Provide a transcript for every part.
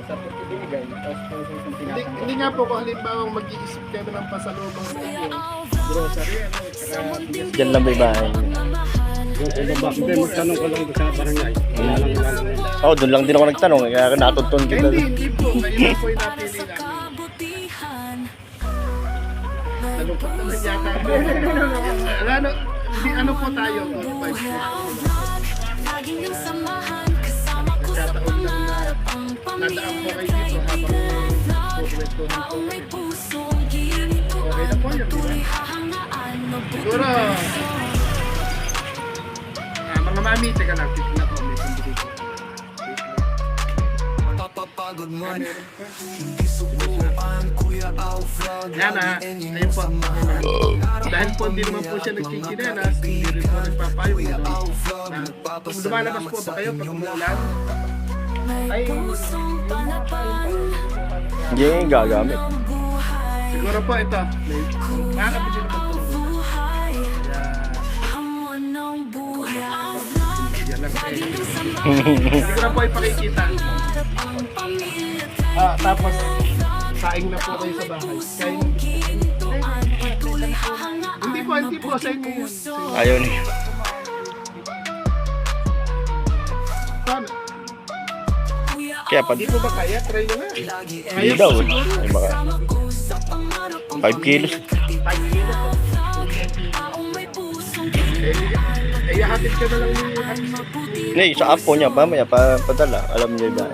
sa ibinigay, tapos po sa isang Hindi, tinatanggap. hindi nga po kung halimbawa mag-iisip kayo ng pasalubong sa inyo. Grocery, ano, tsaka bigas. Diyan lang ba yung bahay? Yung iba, hindi, magtanong ko lang sa barangay. Wala lang lang. Oh, doon lang din ako nagtanong. Kaya natuntun Eh, kita. hindi, hindi po. Kayo na po yung napili namin. Nalungkot naman yata. Wala, ano, hindi, ano po tayo? Vibes po. Lang na nadaan po kayo dito habang kukwentuhan po kami. Okay na po yun, di ba? Siguro, ah, mga mami, teka lang, titignan ko, may sandali ko. Yan na, ayun. Dahil po hindi naman po siya nagkikinelas, hindi rin po nagpapayo. Ah, lumalabas po ba kayo pag umulan? Ay, Hindi yung gagamit. Siguro po ito. Naman po. Kaya, yan lang eh. Siguro po ay pakikita. Ah, tapos, saing na po kayo sa bahay. Kain. Hindi po, hindi po sa inyo yun. Ayaw niya. Kaya pag... Hindi po ba kaya? Try nyo nga. Hindi daw. Ay, baka... 5 kilos. Eh, eh, hatid ka na lang ni. Hindi, sa apo niya, mamaya pa, padala. Alam niya ba?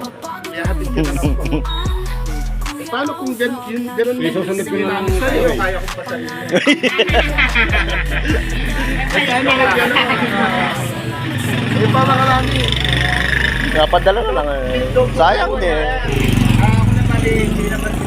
Eh, hatid ka na lang po. Eh, paano kung gan yun, ganun Eh, susunod ko yung- namin sa'yo, kaya ko pa sa'yo. Eh, ano ka Eh, para karami. Napadala na lang. Eh. Sayang din. ah, ako naman eh, hindi naman